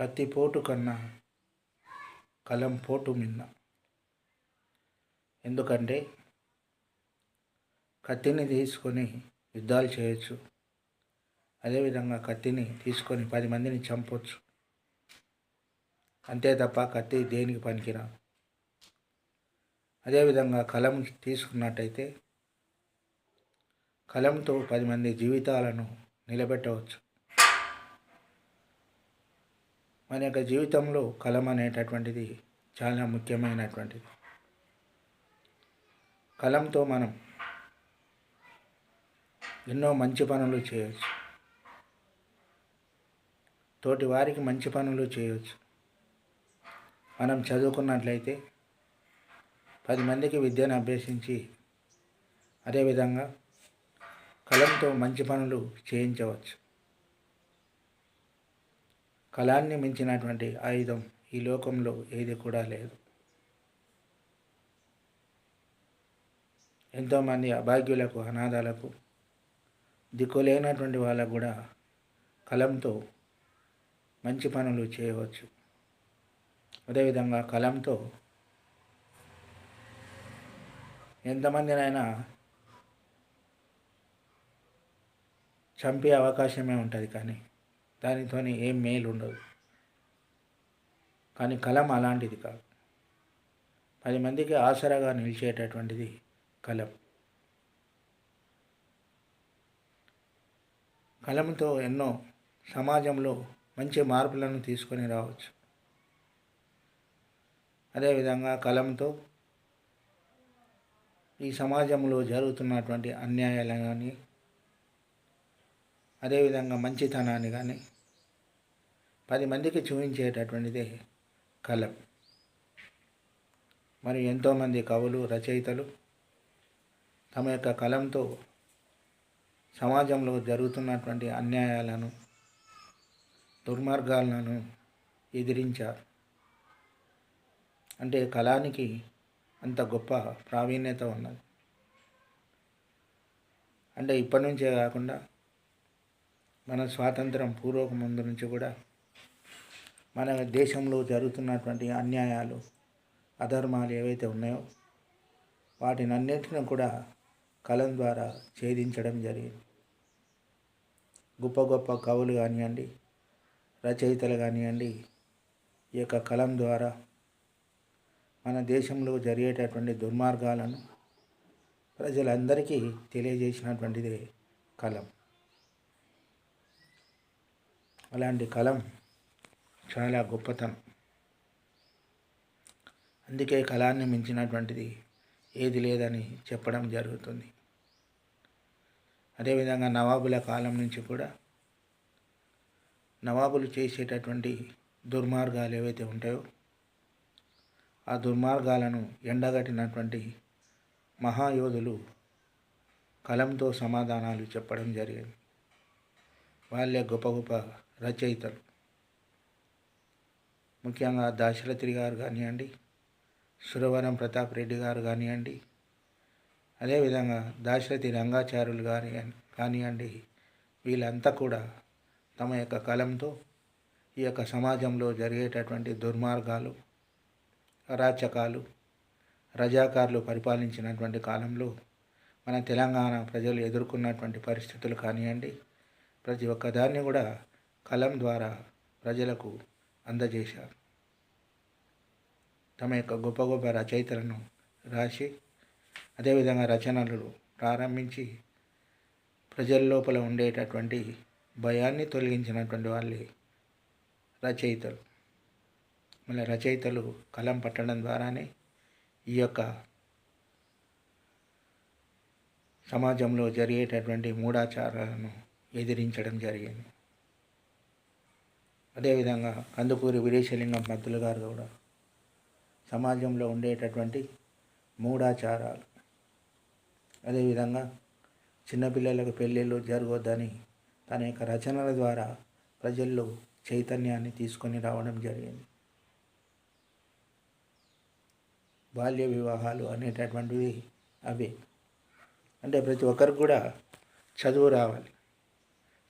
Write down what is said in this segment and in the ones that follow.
కత్తిపోటు కన్నా కలం పోటు మిన్న. ఎందుకంటే కత్తిని తీసుకొని యుద్ధాలు చేయొచ్చు. అదేవిధంగా కత్తిని తీసుకొని పది మందిని చంపొచ్చు. అంతే తప్ప కత్తి దేనికి పనికిరా? అదేవిధంగా కలం తీసుకున్నట్టయితే కలంతో పది మంది జీవితాలను నిలబెట్టవచ్చు. మన యొక్క జీవితంలో కలం అనేటటువంటిది చాలా ముఖ్యమైనటువంటిది. కలంతో మనం ఎన్నో మంచి పనులు చేయవచ్చు తోటి వారికి మంచి పనులు చేయవచ్చు మనం చదువుకున్నట్లయితే పది మందికి విద్యను అభ్యసించి అదేవిధంగా కలంతో మంచి పనులు చేయించవచ్చు. కళాన్ని మించినటువంటి ఆయుధం ఈ లోకంలో ఏది కూడా లేదు. ఎంతోమంది అభాగ్యులకు అనాథాలకు దిక్కులేనటువంటి వాళ్ళకు కూడా కలంతో మంచి పనులు చేయవచ్చు. అదేవిధంగా కలంతో ఎంతమందినైనా చంపే అవకాశమే ఉంటుంది కానీ దానితో ఏం మేలు ఉండదు కానీ కలం అలాంటిది కాదు. పది మందికి ఆసరాగా నిలిచేటటువంటిది కలం. కలంతో ఎన్నో సమాజంలో మంచి మార్పులను తీసుకొని రావచ్చు. అదేవిధంగా కలంతో ఈ సమాజంలో జరుగుతున్నటువంటి అన్యాయాలు కానీ అదేవిధంగా మంచితనాన్ని కానీ పది మందికి చూపించేటటువంటిదే కలం. మరి ఎంతోమంది కవులు రచయితలు తమ యొక్క కలంతో సమాజంలో జరుగుతున్నటువంటి అన్యాయాలను దుర్మార్గాలను ఎదిరించారు. అంటే కళానికి అంత గొప్ప ప్రావీణ్యత ఉన్నది. అంటే ఇప్పటి నుంచే కాకుండా మన స్వాతంత్రం పూర్వక ముందు నుంచి కూడా మన దేశంలో జరుగుతున్నటువంటి అన్యాయాలు అధర్మాలు ఏవైతే ఉన్నాయో వాటిని అన్నింటిని కూడా కలం ద్వారా ఛేదించడం జరిగింది. గొప్ప గొప్ప కవులు కానివ్వండి రచయితలు కానివ్వండి ఈ యొక్క కలం ద్వారా మన దేశంలో జరిగేటటువంటి దుర్మార్గాలను ప్రజలందరికీ తెలియజేసినటువంటిది కలం. అలాంటి కలం చాలా గొప్పతనం. అందుకే కళాన్ని మించినటువంటిది ఏది లేదని చెప్పడం జరుగుతుంది. అదేవిధంగా నవాబుల కాలం నుంచి కూడా నవాబులు చేసేటటువంటి దుర్మార్గాలు ఏవైతే ఉంటాయో ఆ దుర్మార్గాలను ఎండగట్టినటువంటి మహాయోధులు కలంతో సమాధానాలు చెప్పడం జరిగింది. వాళ్ళే గొప్ప గొప్ప రచయితలు. ముఖ్యంగా దాశరథి గారు కానివ్వండి సురవరం ప్రతాప్ రెడ్డి గారు కానివ్వండి అదేవిధంగా దాశరథి రంగాచార్యులు గారి కానివ్వండి వీళ్ళంతా కూడా తమ యొక్క కలంతో ఈ యొక్క సమాజంలో జరిగేటటువంటి దుర్మార్గాలు అరాచకాలు రజాకారులు పరిపాలించినటువంటి కాలంలో మన తెలంగాణ ప్రజలు ఎదుర్కొన్నటువంటి పరిస్థితులు కానివ్వండి ప్రతి ఒక్కదాన్ని కూడా కలం ద్వారా ప్రజలకు అందజేశారు. తమ యొక్క గొప్ప గొప్ప రచయితలను రాసి అదేవిధంగా రచనలు ప్రారంభించి ప్రజల లోపల ఉండేటటువంటి భయాన్ని తొలగించినటువంటి వాళ్ళే రచయితలు. మళ్ళీ రచయితలు కలం పట్టడం ద్వారానే ఈ యొక్క సమాజంలో జరిగేటటువంటి మూఢాచారాలను ఎదిరించడం జరిగింది. అదేవిధంగా కందుకూరి వీరేశలింగం పంతులు గారు కూడా సమాజంలో ఉండేటటువంటి మూఢాచారాలు. అదేవిధంగా చిన్నపిల్లలకు పెళ్ళిళ్ళు జరగొద్దని తన యొక్క రచనల ద్వారా ప్రజల్లో చైతన్యాన్ని తీసుకొని రావడం జరిగింది. బాల్య వివాహాలు అనేటటువంటివి అవే. అంటే ప్రతి ఒక్కరికి కూడా చదువు రావాలి.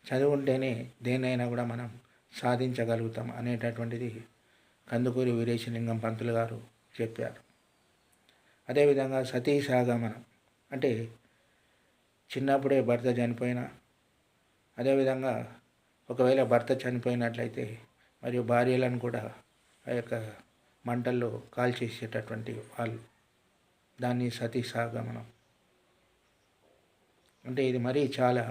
చదువు ఉంటేనే దేనైనా కూడా మనం సాధించగలుగుతాం అనేటటువంటిది కందుకూరి వీరేశలింగం పంతులు గారు చెప్పారు. అదేవిధంగా సతీ సాగమనం అంటే చిన్నప్పుడే భర్త చనిపోయినా అదేవిధంగా ఒకవేళ భర్త చనిపోయినట్లయితే మరియు భార్యలను కూడా ఆ యొక్క మంటల్లో కాల్చేసేటటువంటి వాళ్ళు దాన్ని సతీ సాగమనం అంటే ఇది మరీ చాలా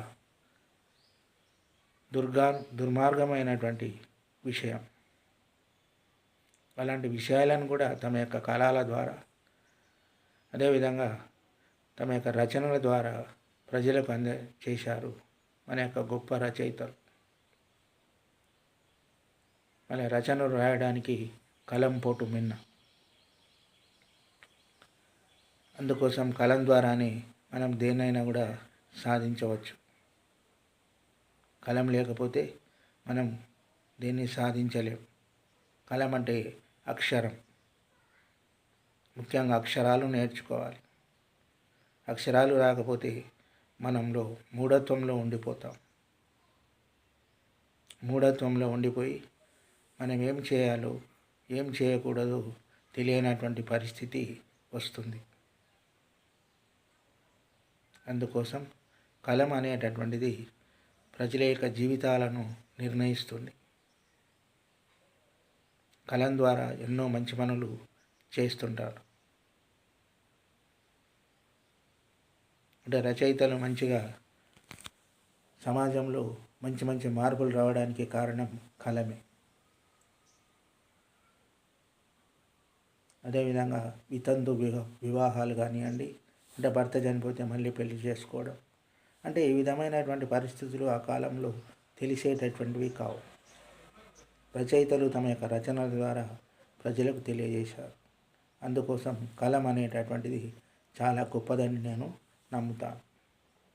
దుర్గా దుర్మార్గమైనటువంటి విషయం. అలాంటి విషయాలను కూడా తమ యొక్క కళల ద్వారా అదేవిధంగా తమ యొక్క రచనల ద్వారా ప్రజలకు అంద చేశారు మన యొక్క గొప్ప రచయితలు. మన రచనలు రాయడానికి కలం పోటు మిన్న. అందుకోసం కలం ద్వారానే మనం దేన్నైనా కూడా సాధించవచ్చు. కలం లేకపోతే మనం దేన్ని సాధించలేం. కలం అంటే అక్షరం. ముఖ్యంగా అక్షరాలు నేర్చుకోవాలి. అక్షరాలు రాకపోతే మనంలో మూఢత్వంలో ఉండిపోతాం. మూఢత్వంలో ఉండిపోయి మనం ఏం చేయాలో ఏం చేయకూడదు తెలియనటువంటి పరిస్థితి వస్తుంది. అందుకోసం కలం అనేటటువంటిది ప్రజల యొక్క జీవితాలను నిర్ణయిస్తుంది. కలం ద్వారా ఎన్నో మంచి పనులు చేస్తుంటారు. అంటే రచయితలు మంచిగా సమాజంలో మంచి మంచి మార్పులు రావడానికి కారణం కలమే. అదేవిధంగా వితంతు వివాహాలు కానివ్వండి అంటే భర్త చనిపోతే మళ్ళీ పెళ్ళి చేసుకోవడం అంటే ఈ విధమైనటువంటి పరిస్థితులు ఆ కాలంలో తెలిసేటటువంటివి కావు. రచయితలు తమ యొక్క రచనల ద్వారా ప్రజలకు తెలియజేశారు. అందుకోసం కలం అనేటటువంటిది చాలా గొప్పదని నేను నమ్ముతాను.